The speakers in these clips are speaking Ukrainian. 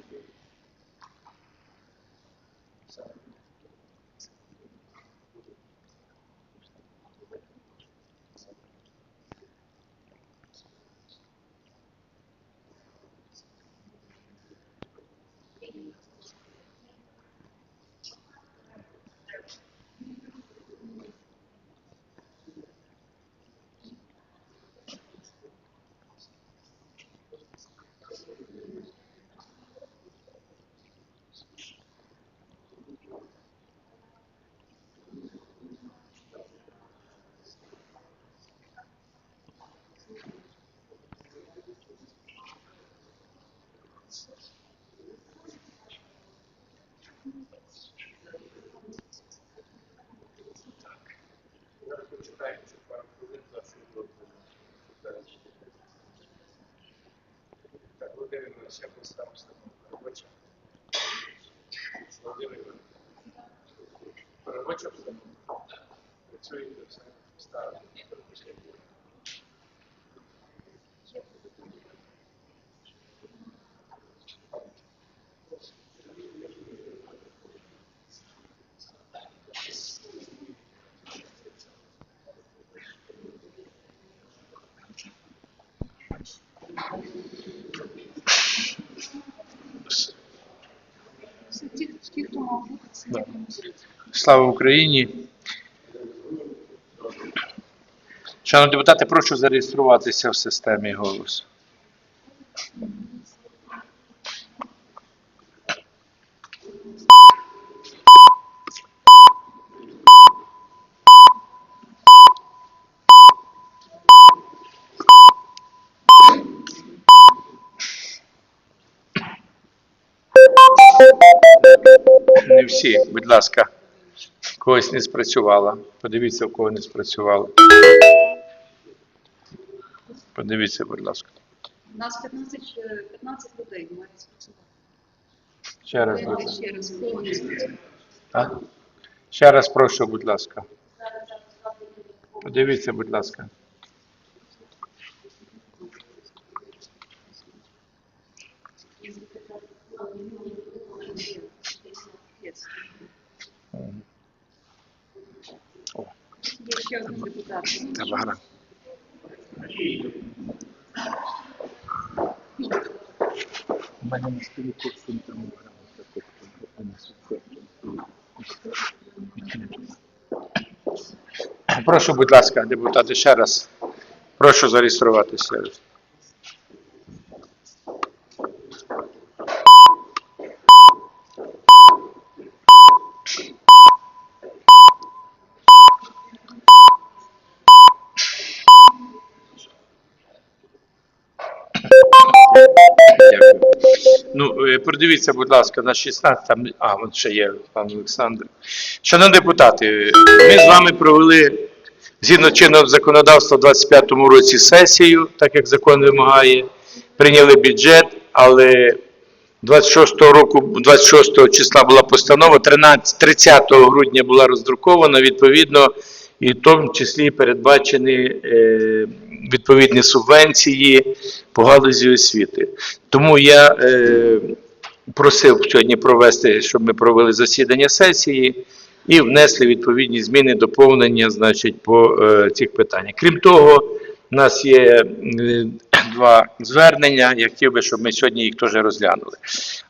investigate. Почекається пару хвилин, за що Так, Володимир Іванович, я поставився на робоче. Володимир Іванович. Робоча обстановка. Працюєте до ставите. Всі ті, ті, хто мав бути, це Да. не можуть. Слава Україні. Шановні депутати, прошу зареєструватися в системі голосу. Не всі, будь ласка. Когось не спрацювала. Подивіться, у кого не спрацювало. Подивіться, будь ласка. У нас 15, е, 15 людей мають спрацювати. Ще раз, будь ласка. ще раз, кого не спрацювати. А? Ще раз прошу, будь ласка. Подивіться, будь ласка. Багато. У мене на столі костюм там Прошу, будь ласка, депутати, ще раз. Прошу зареєструватися. Ну, е, продивіться, будь ласка, на 16, там, а, от ще є пан Олександр. Шановні депутати, ми з вами провели згідно чинного законодавства в 25-му році сесію, так як закон вимагає, прийняли бюджет, але 26 року, 26 числа була постанова, 13, 30 грудня була роздрукована, відповідно, і в тому числі передбачені е, відповідні субвенції по галузі освіти. Тому я е, просив сьогодні провести, щоб ми провели засідання сесії і внесли відповідні зміни, доповнення, значить, по е, цих питаннях. Крім того, у нас є е, два звернення. Я хотів би, щоб ми сьогодні їх теж розглянули.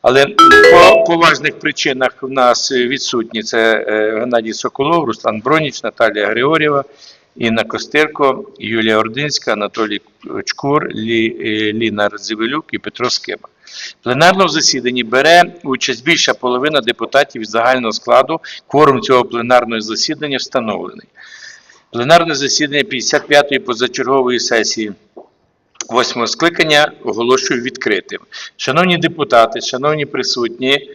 Але по поважних причинах в нас відсутні це е, Геннадій Соколов, Руслан Броніч, Наталія Григорєва, Інна Костирко, Юлія Ординська, Анатолій Чкур, Лі, е, Ліна Радзивилюк і Петро Скиба. В пленарному засіданні бере участь більша половина депутатів від загального складу. Кворум цього пленарного засідання встановлений. Пленарне засідання 55-ї позачергової сесії 8 скликання оголошую відкритим. Шановні депутати, шановні присутні,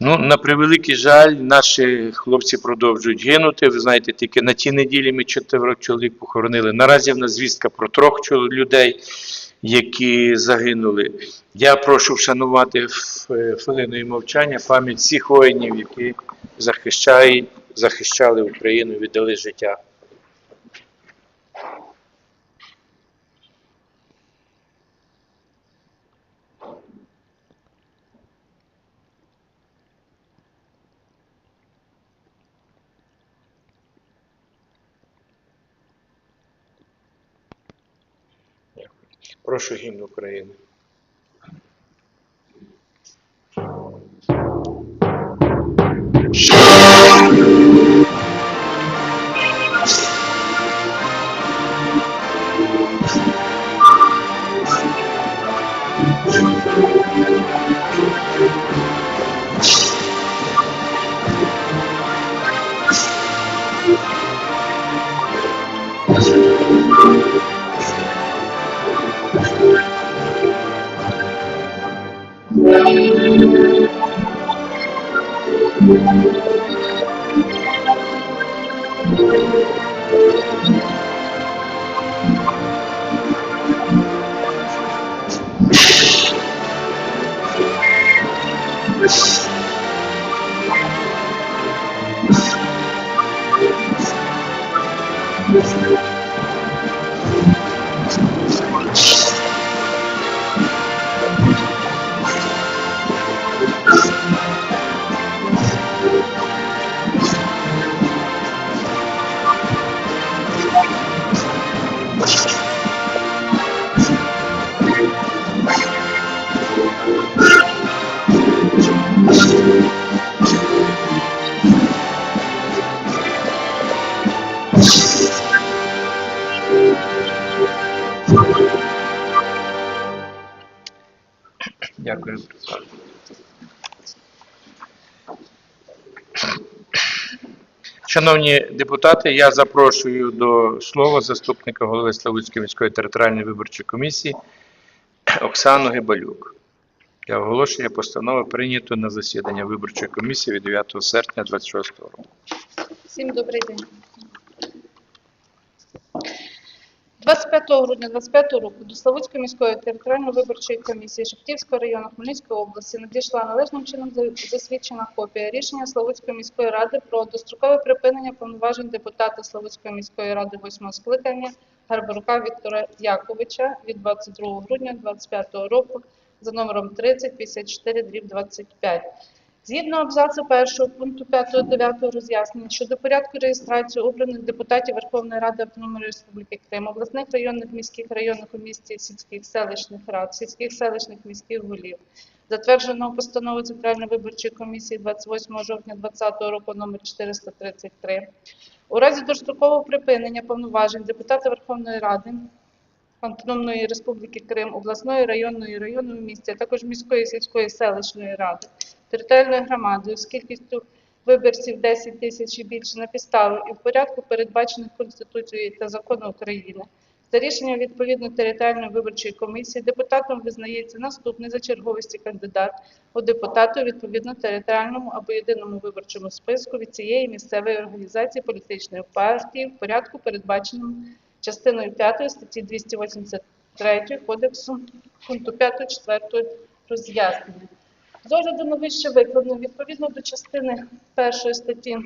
ну, на превеликий жаль, наші хлопці продовжують гинути. Ви знаєте, тільки на тій неділі ми чотирьох чоловік похоронили. Наразі в нас звістка про трьох людей, які загинули. Я прошу вшанувати ф- хвилиною мовчання пам'ять всіх воїнів, які захищають, захищали Україну, віддали життя. Прошу гімн України. Шановні депутати, я запрошую до слова заступника голови Славутської міської територіальної виборчої комісії Оксану Гебалюк. Для оголошення постанови прийнято на засідання виборчої комісії від 9 серпня 26 року. Всім добрий день. 25 грудня 25 року до Славутської міської територіальної виборчої комісії Шептівського району Хмельницької області надійшла належним чином за- засвідчена копія рішення Славутської міської ради про дострокове припинення повноважень депутата Славутської міської ради 8 скликання Гарбарука Віктора Яковича від 22 грудня 25 року за номером 3054 дріб 25. Згідно абзацу першого пункту 5-9 роз'яснення щодо порядку реєстрації обраних депутатів Верховної Ради Автономної Республіки Крим, обласних районних міських районних у місті сільських селищних рад, сільських селищних міських голів, затвердженого постановою Центральної виборчої комісії 28 жовтня 2020 року номер 433. У разі дострокового припинення повноважень депутата Верховної Ради Автономної Республіки Крим, обласної районної районної місті, а також міської сільської селищної ради, територіальною громадою з кількістю виборців 10 тисяч і більше на підставі і в порядку, передбачених Конституцією та законом України. За рішенням відповідно територіальної виборчої комісії депутатом визнається наступний за черговості кандидат у депутати у відповідно територіальному або єдиному виборчому списку від цієї місцевої організації політичної партії в порядку, передбаченому частиною 5 статті 283 Кодексу пункту 5 4 роз'яснення. З огляду на вище викладено, відповідно до частини 1 статті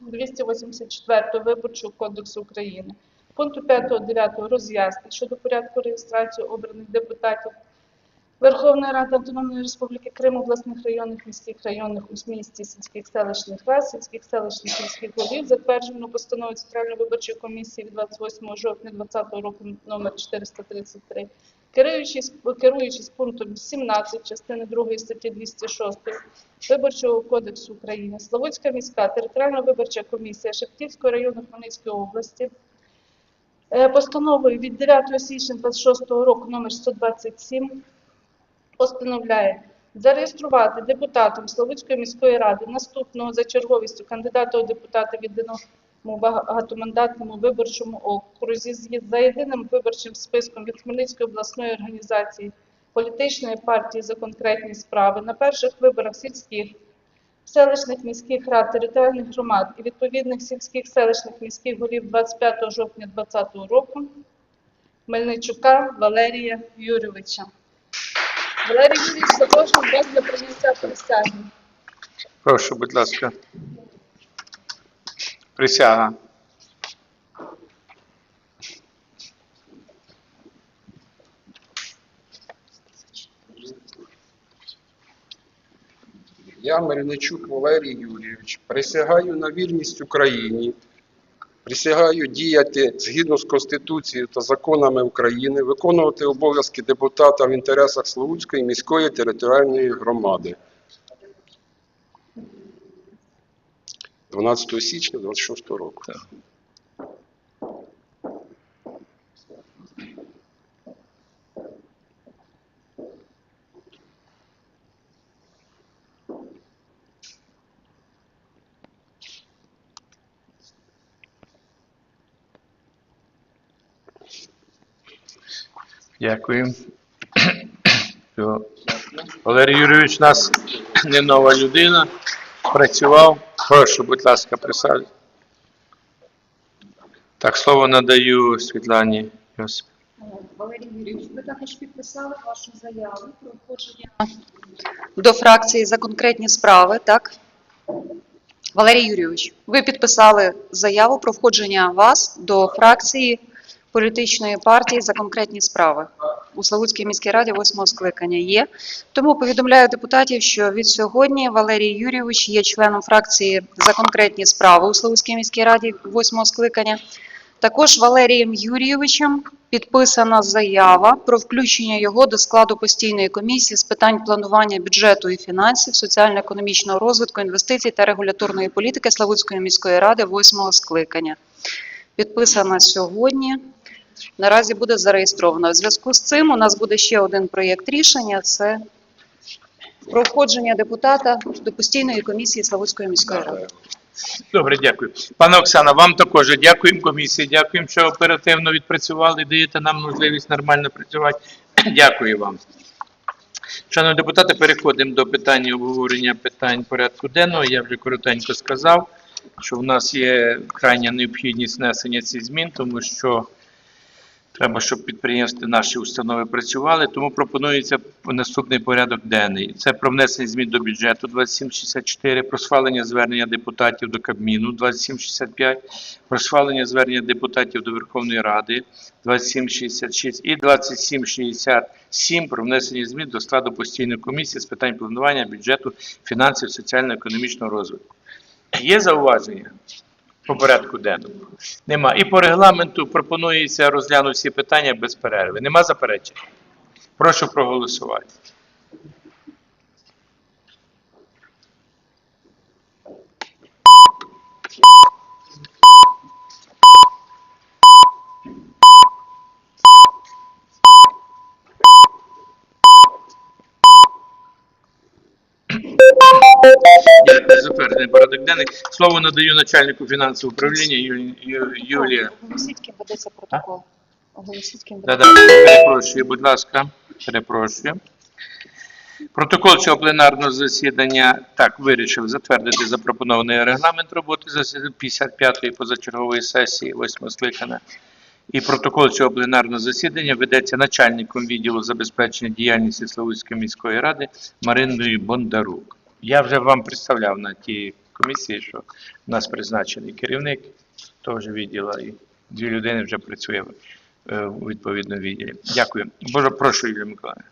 284 Виборчого кодексу України, пункту 5-9 роз'яснень щодо порядку реєстрації обраних депутатів Верховної Ради Автономної Республіки Крим, обласних районних, міських районних у місті, сільських селищних рад, сільських селищних міських голів, затверджено постановою Центральної виборчої комісії від 28 жовтня 2020 року номер 433, керуючись, керуючись пунктом 17 частини 2 статті 206 Виборчого кодексу України, Славутська міська територіальна виборча комісія Шептівського району Хмельницької області е, постановою від 9 січня 26 року номер 127 постановляє зареєструвати депутатом Славутської міської ради наступного за черговістю кандидата у депутати від багатомандатному виборчому окрузі за єдиним виборчим списком від Хмельницької обласної організації політичної партії за конкретні справи на перших виборах сільських селищних міських рад територіальних громад і відповідних сільських селищних міських голів 25 жовтня 2020 року Мельничука Валерія Юрійовича. Валерій Юрійович, запрошую вас для прийняття присяги. Прошу, будь ласка. Присяга. Я, Мельничук Валерій Юрійович, присягаю на вірність Україні, присягаю діяти згідно з Конституцією та законами України, виконувати обов'язки депутата в інтересах Славутської міської територіальної громади. 12 січня 26 року. Дякую. Все. Валерій Юрійович у нас не нова людина. Працював. Прошу, будь ласка, присаджуйтесь. Так, слово надаю Світлані Йосип. Валерій Юрійович, ви також підписали вашу заяву про входження до фракції за конкретні справи, так? Валерій Юрійович, ви підписали заяву про входження вас до фракції політичної партії за конкретні справи у Славутській міській раді 8 скликання є. Тому повідомляю депутатів, що від сьогодні Валерій Юрійович є членом фракції за конкретні справи у Славутській міській раді 8 скликання. Також Валерієм Юрійовичем підписана заява про включення його до складу постійної комісії з питань планування бюджету і фінансів, соціально-економічного розвитку, інвестицій та регуляторної політики Славутської міської ради 8 скликання. Підписана сьогодні. Наразі буде зареєстровано. В зв'язку з цим у нас буде ще один проєкт рішення. Це про входження депутата до постійної комісії Славутської міської ради. Добре, дякую. Пане Оксана, вам також дякуємо комісії, дякуємо, що оперативно відпрацювали, даєте нам можливість нормально працювати. Дякую вам. Шановні депутати, переходимо до питання обговорення питань порядку денного. Я вже коротенько сказав, що в нас є крайня необхідність внесення цих змін, тому що треба, щоб підприємства наші установи працювали. Тому пропонується наступний порядок денний. Це про внесення змін до бюджету 2764, про схвалення звернення депутатів до Кабміну 2765, про схвалення звернення депутатів до Верховної Ради 2766 і 2767 про внесення змін до складу постійної комісії з питань планування бюджету, фінансів, соціально-економічного розвитку. Є зауваження по порядку денному? Нема. І по регламенту пропонується розглянути всі питання без перерви. Нема заперечень? Прошу проголосувати. Дякую, затверджений порядок денний. Слово надаю начальнику фінансового управління Юлі- Ю- Юлія. Оголосіть, ким ведеться протокол. Оголосіть, ким Да-да, перепрошую, будь ласка, перепрошую. Протокол цього пленарного засідання так вирішив затвердити запропонований регламент роботи засідання 55-ї позачергової сесії 8 скликання. І протокол цього пленарного засідання ведеться начальником відділу забезпечення діяльності Славутської міської ради Мариною Бондарук. Я вже вам представляв на тій комісії, що в нас призначений керівник того ж відділу, і дві людини вже працює е, у відповідному відділі. Дякую. Боже, прошу, Юлія Миколаївна.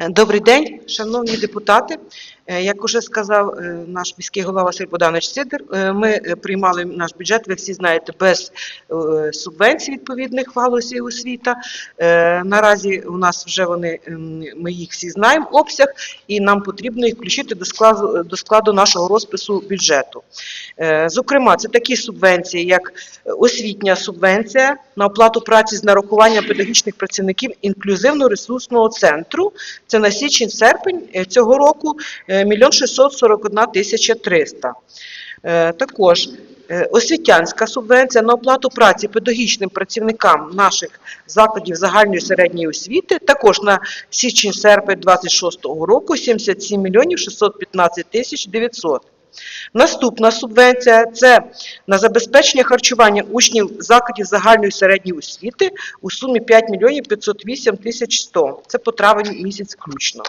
Добрий день, шановні депутати. Е, Як уже сказав е, наш міський голова Василь Богданович Сидор, е, ми приймали наш бюджет, ви всі знаєте, без субвенцій відповідних в освіта. Наразі у нас вже вони, ми їх всі знаємо, обсяг, і нам потрібно їх включити до складу, до складу нашого розпису бюджету. Зокрема, це такі субвенції, як освітня субвенція на оплату праці з нарахуванням педагогічних працівників інклюзивно-ресурсного центру. Це на січень-серпень цього року е, 1 641 тисяча 300. Е, Також Е, Освітянська субвенція на оплату праці педагогічним працівникам наших закладів загальної середньої освіти також на січень-серпень 26 року 77 мільйонів 615 тисяч 900. Наступна субвенція це на забезпечення харчування учнів закладів загальної середньої освіти у сумі 5 мільйонів 508 тисяч 100. Це по травень місяць включно.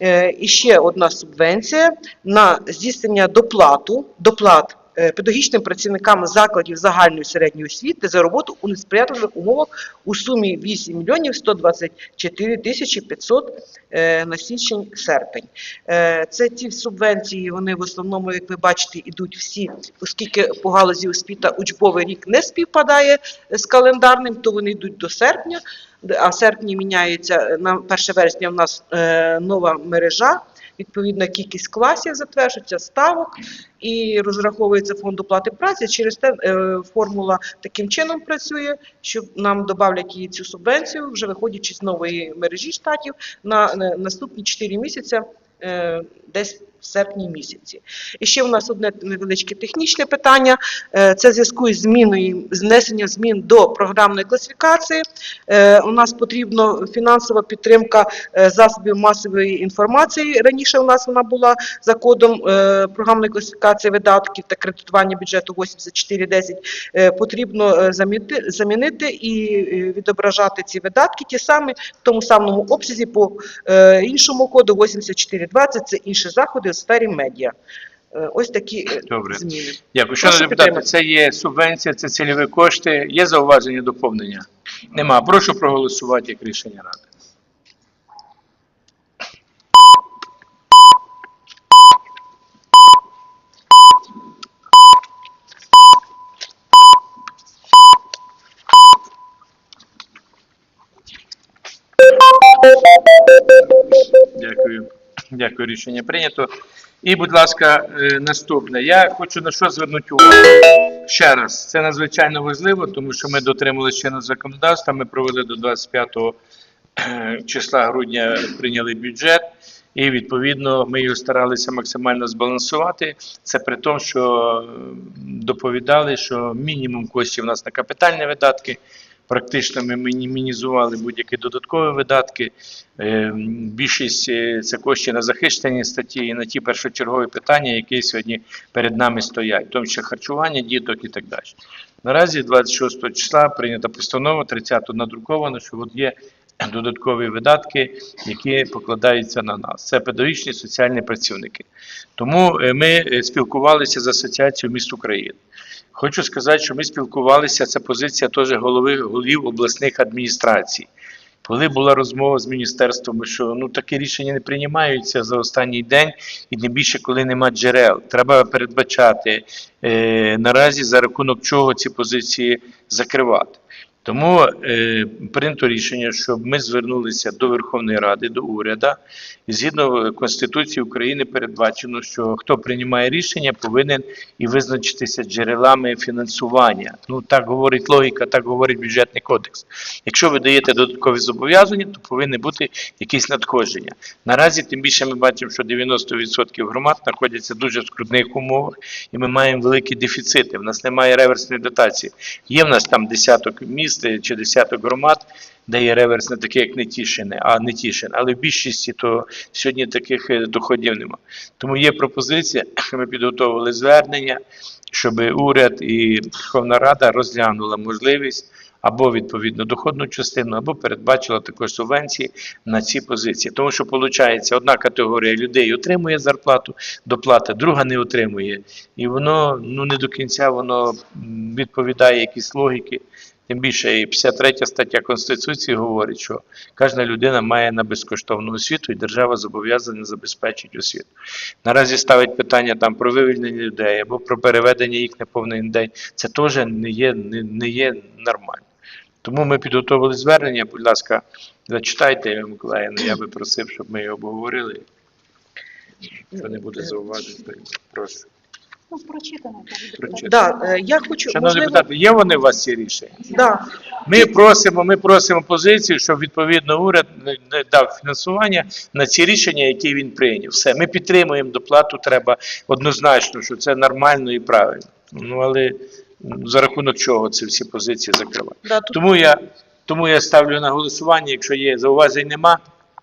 Е, І ще одна субвенція на здійснення доплату, доплат е, педагогічним працівникам закладів загальної середньої освіти за роботу у несприятливих умовах у сумі 8 мільйонів 124 тисячі 500 е, на січень-серпень. Е, Це ті субвенції, вони в основному, як ви бачите, ідуть всі, оскільки по галузі освіта учбовий рік не співпадає з календарним, то вони йдуть до серпня, а серпні міняється е, на 1 вересня. У нас е, нова мережа. Відповідна кількість класів затверджується, ставок і розраховується фонд оплати праці. Через те е, формула таким чином працює, що нам додавлять її цю субвенцію, вже виходячи з нової мережі штатів на, на наступні 4 місяці, десь в серпні місяці. І ще у нас одне невеличке технічне питання. Е, Це в зв'язку із зміною знесення змін до програмної класифікації. Е, У нас потрібна фінансова підтримка е, засобів масової інформації. Раніше у нас вона була за кодом програмної класифікації видатків та кредитування бюджету 8410. Е, Потрібно замінити, і відображати ці видатки ті самі в тому самому обсязі по іншому коду 8420. Це інші заходи сфері медіа. Е, Ось такі е, Добре. зміни. Дякую. Що депутати, це є субвенція, це цільові кошти. Є зауваження доповнення? Нема. Прошу проголосувати як рішення ради. Дякую, рішення прийнято. І, будь ласка, е, наступне. Я хочу на що звернути увагу. Ще раз, це надзвичайно важливо, тому що ми дотрималися чинного законодавства. Ми провели до 25 е, числа грудня прийняли бюджет, і відповідно ми його старалися максимально збалансувати. Це при тому, що доповідали, що мінімум коштів у нас на капітальні видатки. Практично ми мінімізували будь-які додаткові видатки. Е, Більшість е, це коштів на захищені статті і на ті першочергові питання, які сьогодні перед нами стоять, тому числі харчування діток і так далі. Наразі 26 числа прийнята постанова, 30 надруковано, що от є додаткові видатки, які покладаються на нас. Це педагогічні соціальні працівники. Тому е, ми спілкувалися з Асоціацією міст України. Хочу сказати, що ми спілкувалися, це позиція теж голови голів обласних адміністрацій. Коли була розмова з міністерством, що ну такі рішення не приймаються за останній день, і не більше коли нема джерел, треба передбачати е, наразі за рахунок чого ці позиції закривати. Тому е, прийнято рішення, щоб ми звернулися до Верховної Ради, до уряду, і згідно Конституції України передбачено, що хто приймає рішення, повинен і визначитися джерелами фінансування. Ну так говорить логіка, так говорить бюджетний кодекс. Якщо ви даєте додаткові зобов'язання, то повинні бути якісь надходження. Наразі тим більше ми бачимо, що 90% громад знаходяться в дуже скрутних умовах, і ми маємо великі дефіцити. В нас немає реверсної дотації. Є в нас там десяток міст е, чи десяток громад, де є реверс не таке, як Нетішине, а Нетішин. Але в більшості то сьогодні таких е, доходів нема. Тому є пропозиція, ми підготовили звернення, щоб уряд і Верховна Рада розглянула можливість або відповідно доходну частину, або передбачила також субвенції на ці позиції. Тому що виходить, одна категорія людей отримує зарплату, доплата, друга не отримує. І воно ну не до кінця воно відповідає якійсь логіки. Тим більше і 53 стаття Конституції говорить, що кожна людина має на безкоштовну освіту, і держава зобов'язана забезпечити освіту. Наразі ставить питання там про вивільнення людей або про переведення їх на повний день. Це теж не є, не, не є нормально. Тому ми підготовили звернення. Будь ласка, зачитайте, Миколаївна, я би просив, щоб ми його обговорили. Якщо не буде зауважень, прошу. Ну, прочитано. так, Да, е, я хочу, Шановні можливо, депутати, є вони у вас ці рішення? да, Ми просимо, ми просимо позицію, щоб відповідно уряд не- дав фінансування на ці рішення, які він прийняв. Все, ми підтримуємо доплату. Треба однозначно, що це нормально і правильно. Ну, але за рахунок чого це всі позиції закривати. Да, тут Тому я, тому я ставлю на голосування, якщо є зауважень нема,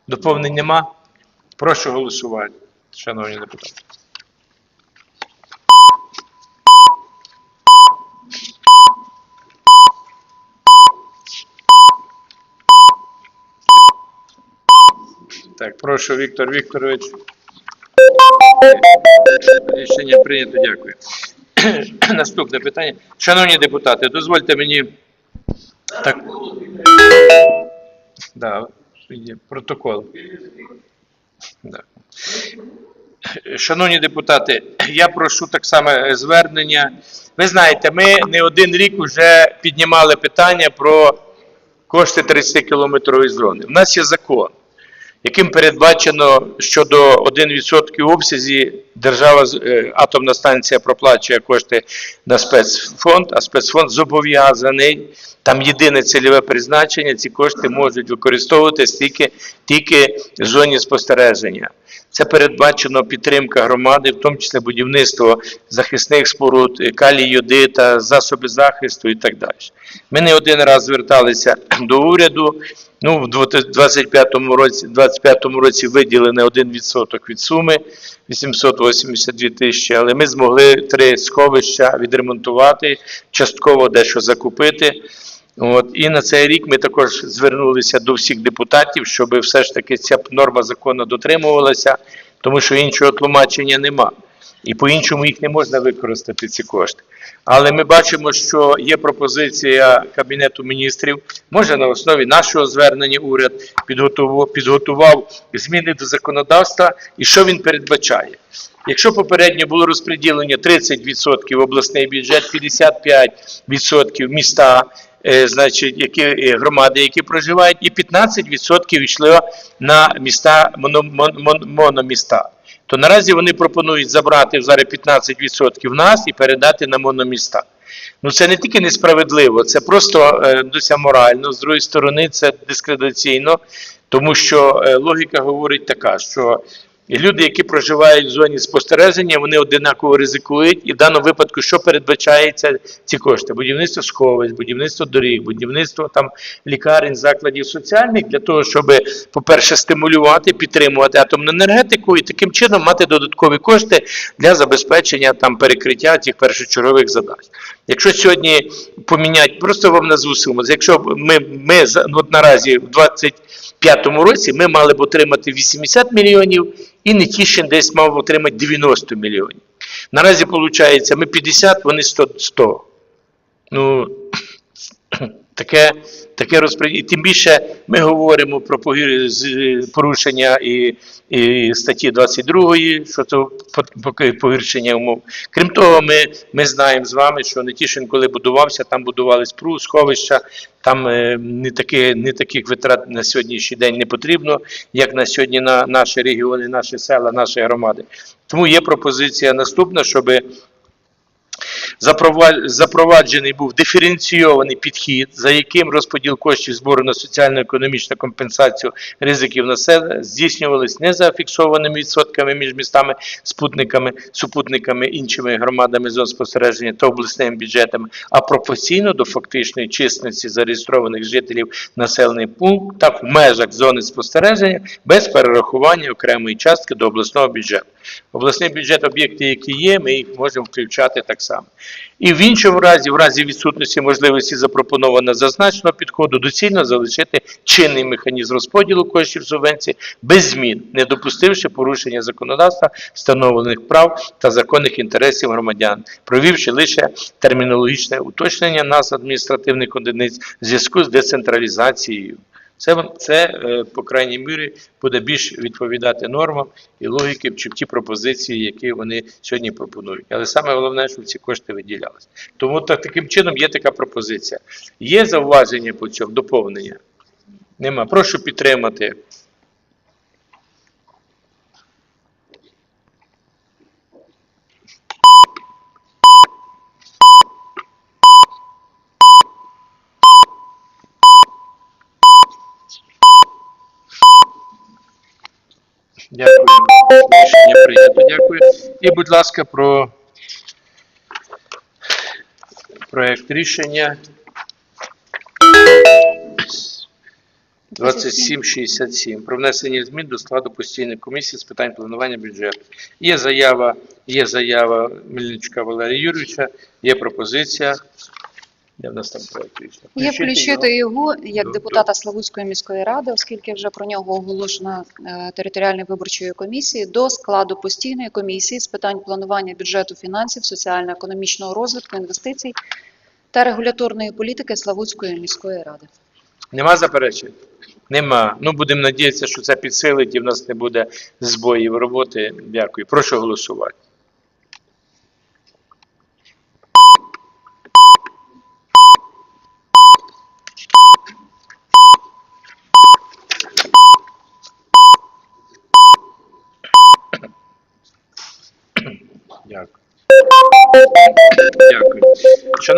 доповнень нема, прошу голосувати, шановні депутати. Так, прошу, Віктор Вікторович. Рішення прийнято, дякую. Наступне питання. Шановні депутати, дозвольте мені так. Да, є протокол. Да. Шановні депутати, я прошу так само звернення. Ви знаєте, ми не один рік вже піднімали питання про кошти 30-кілометрової зони. У нас є закон, яким передбачено, що до 1% обсязі держава, е, атомна станція проплачує кошти на спецфонд, а спецфонд зобов'язаний. Там єдине цільове призначення, ці кошти можуть використовуватись тільки, тільки в зоні спостереження. Це передбачено підтримка громади, в тому числі будівництво захисних споруд, е, калій йодита, засоби захисту і так далі. Ми не один раз зверталися до уряду. Ну, в 2025 році, 25 році виділено 1% від суми 882 тисячі, але ми змогли три сховища відремонтувати, частково дещо закупити. От, і на цей рік ми також звернулися до всіх депутатів, щоб все ж таки ця норма закону дотримувалася, тому що іншого тлумачення нема. І по-іншому їх не можна використати, ці кошти. Але ми бачимо, що є пропозиція Кабінету міністрів. Може на основі нашого звернення уряд підготував, зміни до законодавства, і що він передбачає. Якщо попередньо було розподілення 30% обласний бюджет, 55% міста, е, значить, які е, громади, які проживають, і 15% йшло на міста моно, мон, мон- мономіста. То наразі вони пропонують забрати зараз 15% нас і передати на мономіста. Ну це не тільки несправедливо, це просто е, дося морально. З другої сторони, це дискредитаційно, тому що е, логіка говорить така, що люди, які проживають в зоні спостереження, вони одинаково ризикують, і в даному випадку, що передбачається ці кошти? Будівництво сховищ, будівництво доріг, будівництво там лікарень, закладів соціальних для того, щоб, по-перше, стимулювати, підтримувати атомну енергетику і таким чином мати додаткові кошти для забезпечення там перекриття цих першочергових задач. Якщо сьогодні поміняти, просто вам назву суму, якщо ми, ми ну, от наразі в 25-му році ми мали б отримати 80 мільйонів, і Нетішин десь мав отримати 90 мільйонів. Наразі виходить, ми 50, вони 100. 100. Ну, таке, таке розподілення. Тим більше ми говоримо про порушення і, і статті 22, що по- погіршення умов. Крім того, ми, ми знаємо з вами, що Нетішин, коли будувався, там будувались пру, сховища, там е, не, таки, не таких витрат на сьогоднішній день не потрібно, як на сьогодні на наші регіони, наші села, наші громади. Тому є пропозиція наступна, щоб запровад- запроваджений був диференційований підхід, за яким розподіл коштів збору на соціально-економічну компенсацію ризиків населення здійснювались не за фіксованими відсотками між містами, спутниками, супутниками, іншими громадами зон спостереження та обласними бюджетами, а пропорційно до фактичної численності зареєстрованих жителів населених пунктів в межах зони спостереження без перерахування окремої частки до обласного бюджету. Обласний бюджет, об'єкти, які є, ми їх можемо включати так само. І в іншому разі, в разі відсутності можливості запропонованого зазначеного підходу, доцільно залишити чинний механізм розподілу коштів субвенції без змін, не допустивши порушення законодавства, встановлених прав та законних інтересів громадян, провівши лише термінологічне уточнення нас адміністративних одиниць в зв'язку з децентралізацією. Це, це е, по крайній мірі, буде більш відповідати нормам і логіки, чи ті пропозиції, які вони сьогодні пропонують. Але саме головне, щоб ці кошти виділялися. Тому так, таким чином є така пропозиція. Є зауваження по цьому доповнення? Нема. Прошу підтримати. Дякую. Рішення прийнято. Дякую. І, будь ласка, про проект рішення 2767 про внесення змін до складу постійної комісії з питань планування бюджету. Є заява, є заява Мельничука Валерія Юрійовича, є пропозиція. Де в нас там проект рішення? Є включити його як До- депутата Славутської міської ради, оскільки вже про нього оголошено е, територіальної виборчої комісії, до складу постійної комісії з питань планування бюджету, фінансів, соціально-економічного розвитку, інвестицій та регуляторної політики Славутської міської ради. Нема заперечень? Нема. Ну, будемо надіятися, що це підсилить і в нас не буде збоїв роботи. Дякую. Прошу голосувати.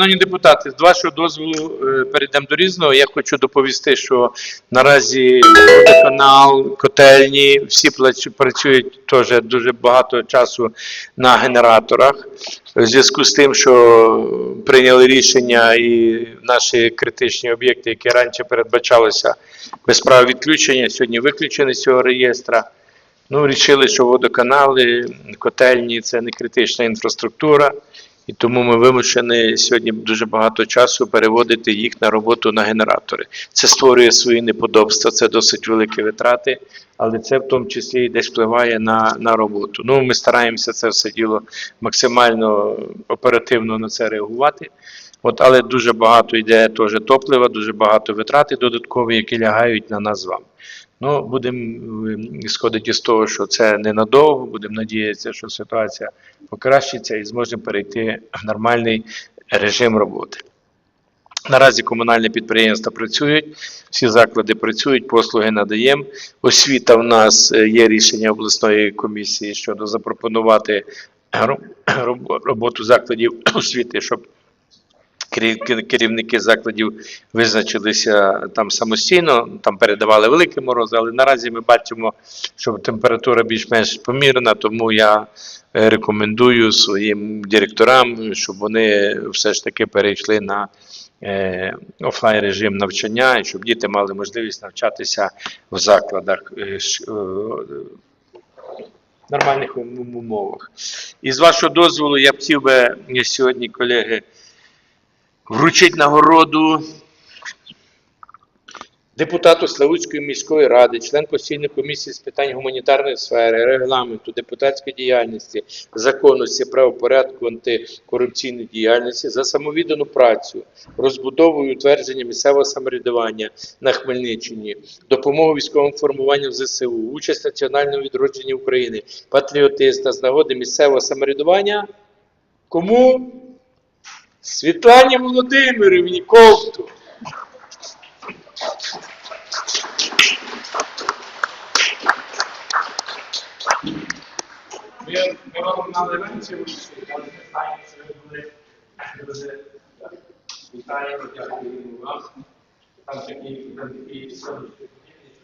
Шановні депутати, з вашого дозволу е, перейдемо до різного. Я хочу доповісти, що наразі водоканал, котельні, всі працюють теж дуже багато часу на генераторах. В зв'язку з тим, що прийняли рішення і наші критичні об'єкти, які раніше передбачалися без права відключення, сьогодні виключені з цього реєстра. Ну, рішили, що водоканали, котельні це не критична інфраструктура, і тому ми вимушені сьогодні дуже багато часу переводити їх на роботу на генератори. Це створює свої неподобства, це досить великі витрати, але це в тому числі і десь впливає на, на роботу. Ну, ми стараємося це все діло максимально оперативно на це реагувати. От, але дуже багато йде теж топлива, дуже багато витрати додаткові, які лягають на нас з вами. Ну, будемо сходити з того, що це ненадовго, будемо надіятися, що ситуація покращиться і зможемо перейти в нормальний режим роботи. Наразі комунальні підприємства працюють, всі заклади працюють, послуги надаємо. Освіта в нас е, є рішення обласної комісії щодо запропонувати роботу закладів освіти, щоб керівники закладів визначилися там самостійно, там передавали великі морози, але наразі ми бачимо, що температура більш-менш помірна, тому я е, рекомендую своїм директорам, щоб вони все ж таки перейшли на е, офлайн режим навчання, і щоб діти мали можливість навчатися в закладах. е, Нормальних умовах. І з вашого дозволу я хотів би сьогодні, колеги, вручить нагороду депутату Славутської міської ради, член постійної комісії з питань гуманітарної сфери, регламенту, депутатської діяльності, законності, правопорядку, антикорупційної діяльності за самовіддану працю, розбудову і утвердження місцевого самоврядування на Хмельниччині, допомогу військовим формуванням ЗСУ, участь в національному відродженні України, патріотизм та з нагоди місцевого самоврядування. Кому? Світлані Володимирівні Ковту. Ми, вам на Левенці вийшли, але ми знаємо, що ви були вітаємо, дякуємо вам. Там такі, там події, що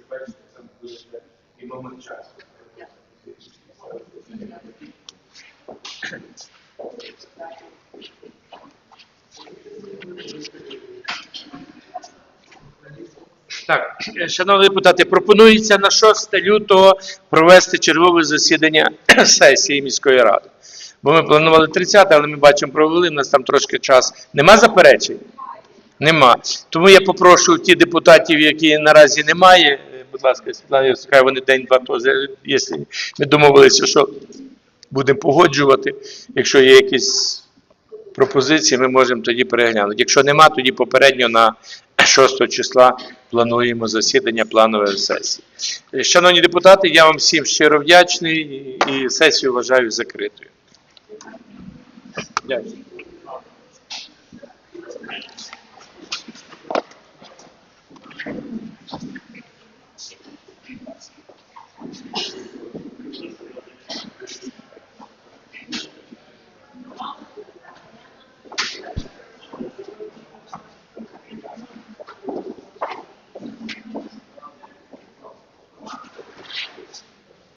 бачите, це буде і момент часу. Так, е, шановні депутати, пропонується на 6 лютого провести чергове засідання сесії міської ради. Бо ми планували 30, але ми бачимо, провели, у нас там трошки час. Нема заперечень? Нема. Тому я попрошу ті депутатів, які наразі немає, е, будь ласка, Світлана Йосиф, вони день-два то, якщо ми домовилися, що будемо погоджувати. Якщо є якісь пропозиції ми можемо тоді переглянути. Якщо нема, тоді попередньо на 6 числа плануємо засідання планової сесії. Шановні депутати, я вам всім щиро вдячний і сесію вважаю закритою. Дякую.